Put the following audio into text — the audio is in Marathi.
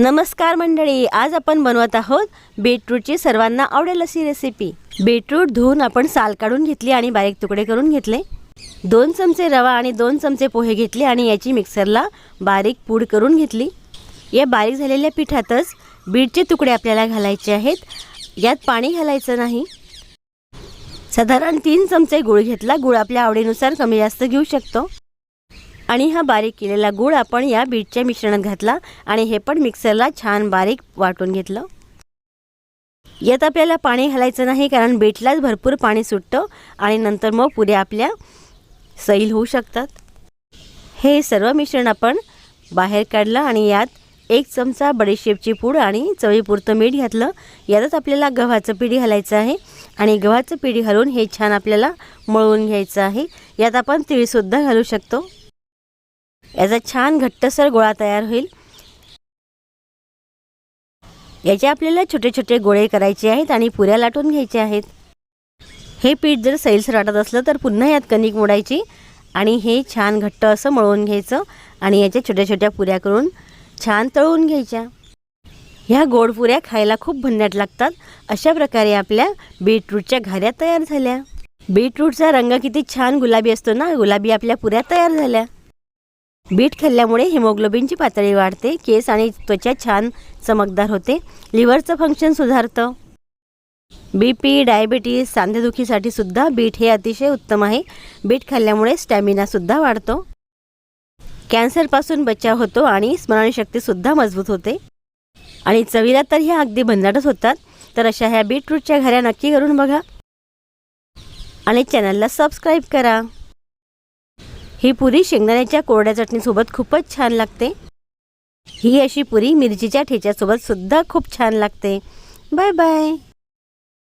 नमस्कार मंडळी आज आपण बनवत आहोत बीटरूटची सर्वांना आवडेल अशी रेसिपी बीटरूट धुवून आपण साल काढून घेतली आणि बारीक तुकडे करून घेतले. दोन चमचे रवा आणि दोन चमचे पोहे घेतले आणि याची मिक्सरला बारीक पूड करून घेतली. या बारीक झालेल्या पिठातच बीटचे तुकडे आपल्याला घालायचे आहेत. यात पाणी घालायचं नाही. साधारण तीन चमचे गुळ घेतला. गुळ आपल्या आवडीनुसार कमी जास्त घेऊ शकतो. आणि हा बारीक केलेला गूळ आपण या बीटच्या मिश्रणात घातला आणि हे पण मिक्सरला छान बारीक वाटून घेतलं. यात आपल्याला पाणी घालायचं नाही कारण बीटलाच भरपूर पाणी सुटतं आणि नंतर मग पुऱ्या आपल्या सैल होऊ शकतात. हे सर्व मिश्रण आपण बाहेर काढलं आणि यात एक चमचा बडीशेपची पूड आणि चवीपुरतं मीठ घातलं. यातच आपल्याला गव्हाचं पिढी घालायचं आहे आणि गव्हाचं पिढी घालून हे छान आपल्याला मळून घ्यायचं आहे. यात आपण तिळसुद्धा घालू शकतो. याचा छान घट्टसर गोळा तयार होईल. याचे आपल्याला छोटे छोटे गोळे करायचे आहेत आणि पुऱ्या लाटून घ्यायच्या आहेत. हे पीठ जर सैलसर वाटत असलं तर पुन्हा यात कणिक मोडायची आणि हे छान घट्ट असं मळवून घ्यायचं आणि याच्या छोट्या छोट्या पुऱ्या करून छान तळून घ्यायच्या. ह्या गोड पुऱ्या खायला खूप भन्नाट लागतात. अशा प्रकारे आपल्या बीटरूटच्या घाऱ्या तयार झाल्या. बीटरूटचा रंग किती छान गुलाबी असतो ना? गुलाबी आपल्या पुऱ्या तयार झाल्या. बीट खाल्ल्यामुळे हिमोग्लोबिनची पातळी वाढते केस आणि त्वचा छान चमकदार होते. लिव्हरचं फंक्शन सुधारतं. बी पी डायबिटीज सांधेदुखीसाठी सुद्धा बीट हे अतिशय उत्तम आहे. बीट खाल्ल्यामुळे स्टॅमिनासुद्धा वाढतो. कॅन्सरपासून बचाव होतो आणि स्मरणशक्तीसुद्धा मजबूत होते. आणि चवीला तर ह्या अगदी भन्नाटच होतात तर अशा ह्या बीटरूटच्या घऱ्या नक्की करून बघा. आणि चॅनलला सबस्क्राईब करा. ही पुरी शेंगदाण्याच्या कोरड्या चटणीसोबत खूपच छान लागते. ही अशी पुरी मिरचीच्या ठेच्यासोबत सुद्धा खूप छान लागते. Bye bye.